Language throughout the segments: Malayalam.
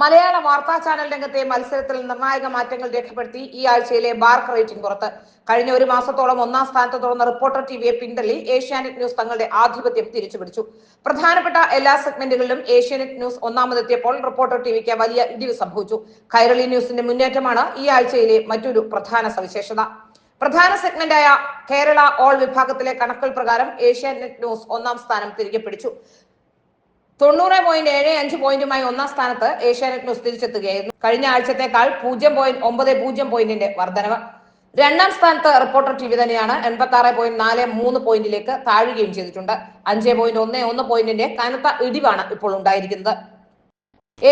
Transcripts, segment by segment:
മലയാള വാർത്താ ചാനൽ രംഗത്തെ മത്സരത്തിൽ നിർണായക മാറ്റങ്ങൾ രേഖപ്പെടുത്തി ഈ ആഴ്ചയിലെ ബാർക്ക് റേറ്റിംഗ് പുറത്ത്. കഴിഞ്ഞ ഒരു മാസത്തോളം ഒന്നാം സ്ഥാനത്ത് തുറന്ന റിപ്പോർട്ടർ ടിവിയെ പിന്തള്ളി ഏഷ്യാനെറ്റ് ന്യൂസ് തങ്ങളുടെ ആധിപത്യം തിരിച്ചുപിടിച്ചു. പ്രധാനപ്പെട്ട എല്ലാ സെഗ്മെന്റുകളിലും ഏഷ്യാനെറ്റ് ന്യൂസ് ഒന്നാമതെത്തിയപ്പോൾ റിപ്പോർട്ടർ ടിവിക്ക് വലിയ ഇടിവ് സംഭവിച്ചു. കൈരളി ന്യൂസിന്റെ മുന്നേറ്റമാണ് ഈ ആഴ്ചയിലെ മറ്റൊരു പ്രധാന സവിശേഷത. പ്രധാന സെഗ്മെന്റായ കേരള ഓൾ വിഭാഗത്തിലെ കണക്കുകൾ പ്രകാരം ഏഷ്യാനെറ്റ് ന്യൂസ് ഒന്നാം സ്ഥാനം തിരികെ പിടിച്ചു. തൊണ്ണൂറ് പോയിന്റ് ഏഴ് അഞ്ച് പോയിന്റുമായി ഒന്നാം സ്ഥാനത്ത് ഏഷ്യാനെറ്റ് ന്യൂസ് തിരിച്ചെത്തുകയായിരുന്നു. കഴിഞ്ഞ ആഴ്ചത്തേക്കാൾ പൂജ്യം പോയിന്റ് ഒമ്പത് പൂജ്യം പോയിന്റിന്റെ വർധനവ്. രണ്ടാം സ്ഥാനത്ത് റിപ്പോർട്ടർ ടി വി തന്നെയാണ് എൺപത്തി ആറ് പോയിന്റ് നാല് മൂന്ന് പോയിന്റിലേക്ക് താഴുകയും ചെയ്തിട്ടുണ്ട്. അഞ്ച് പോയിന്റ് ഒന്ന് ഒന്ന് പോയിന്റിന്റെ കനത്ത ഇടിവാണ് ഇപ്പോൾ ഉണ്ടായിരിക്കുന്നത്.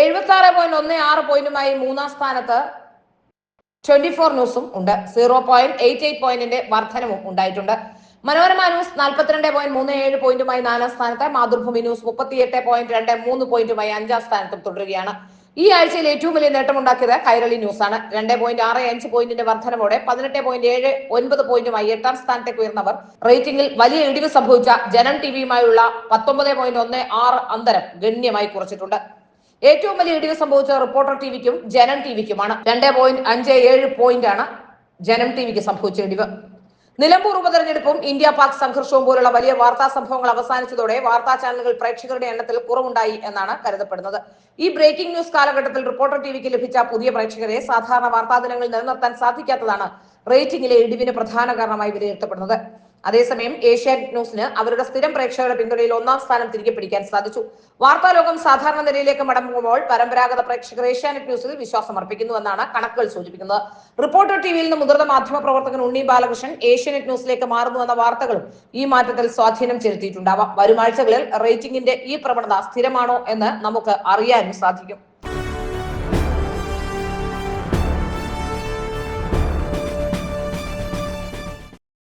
എഴുപത്തി ആറ് പോയിന്റ് ഒന്ന് ആറ് പോയിന്റുമായി മൂന്നാം സ്ഥാനത്ത് ട്വന്റി ഫോർ ന്യൂസും ഉണ്ട്. സീറോ പോയിന്റ് എയ്റ്റ് എയ്റ്റ് പോയിന്റിന്റെ വർധനവും ഉണ്ടായിട്ടുണ്ട്. മനോരമ ന്യൂസ് നാൽപ്പത്തിരണ്ട് പോയിന്റ് മൂന്ന് ഏഴ് പോയിന്റുമായി നാലാം സ്ഥാനത്ത്. മാതൃഭൂമി ന്യൂസ് മുപ്പത്തിയെട്ട് പോയിന്റ് രണ്ട് മൂന്ന് പോയിന്റുമായി അഞ്ചാം സ്ഥാനത്തും തുടരുകയാണ്. ഈ ആഴ്ചയിൽ ഏറ്റവും വലിയ നേട്ടമുണ്ടാക്കിയത് കൈരളി ന്യൂസ് ആണ്. രണ്ട് പോയിന്റ് ആറ് അഞ്ച് പോയിന്റിന്റെ വർധനവോടെ പതിനെട്ട് പോയിന്റ് ഏഴ് ഒൻപത് പോയിന്റുമായി എട്ടാം സ്ഥാനത്തേക്ക് ഉയർന്നവർ. റേറ്റിംഗിൽ വലിയ ഇടിവ് സംഭവിച്ച ജനം ടിവിയുമായുള്ള പത്തൊമ്പത് പോയിന്റ് ഒന്ന് ആറ് അന്തരം ഗണ്യമായി കുറച്ചിട്ടുണ്ട്. ഏറ്റവും വലിയ ഇടിവ് സംഭവിച്ച റിപ്പോർട്ടർ ടിവിക്കും ജനം ടിവിക്കുമാണ്. രണ്ട് പോയിന്റ് അഞ്ച് ഏഴ് പോയിന്റ് ആണ് ജനം ടിവിക്ക് സംഭവിച്ച ഇടിവ്. നിലമ്പൂർ ഉപതെരഞ്ഞെടുപ്പും ഇന്ത്യ പാക് സംഘർഷവും പോലുള്ള വലിയ വാർത്താ സംഭവങ്ങൾ അവസാനിച്ചതോടെ വാർത്താ ചാനലുകൾ പ്രേക്ഷകരുടെ എണ്ണത്തിൽ കുറവുണ്ടായി എന്നാണ് കരുതപ്പെടുന്നത്. ഈ ബ്രേക്കിംഗ് ന്യൂസ് കാലഘട്ടത്തിൽ റിപ്പോർട്ടർ ടിവിക്ക് ലഭിച്ച പുതിയ പ്രേക്ഷകരെ സാധാരണ വാർത്താ ദിനങ്ങളിൽ നിലനിർത്താൻ സാധിക്കാത്തതാണ് റേറ്റിംഗിലെ ഇടിവിന് പ്രധാന കാരണമായി വിലയിരുത്തപ്പെടുന്നത്. അതേസമയം ഏഷ്യാനെറ്റ് ന്യൂസിന് അവരുടെ സ്ഥിരം പ്രേക്ഷകരുടെ പിന്തുണയിൽ ഒന്നാം സ്ഥാനം തിരികെ പിടിക്കാൻ സാധിച്ചു. വാർത്താലോകം സാധാരണ നിലയിലേക്ക് മടങ്ങുമ്പോൾ പരമ്പരാഗത പ്രേക്ഷകർ ഏഷ്യാനെറ്റ് ന്യൂസിൽ വിശ്വാസം അർപ്പിക്കുന്നുവെന്നാണ് കണക്കുകൾ സൂചിപ്പിക്കുന്നത്. റിപ്പോർട്ടർ ടിവിയിൽ നിന്ന് മുതിർന്ന മാധ്യമ പ്രവർത്തകൻ ഉണ്ണി ബാലകൃഷ്ണൻ ഏഷ്യാനെറ്റ് ന്യൂസിലേക്ക് മാറുന്നുവെന്ന വാർത്തകളും ഈ മാറ്റത്തിൽ സ്വാധീനം ചെലുത്തിയിട്ടുണ്ടാവാം. വരുമാഴ്ചകളിൽ റേറ്റിംഗിന്റെ ഈ പ്രവണത സ്ഥിരമാണോ എന്ന് നമുക്ക് അറിയാനും സാധിക്കും.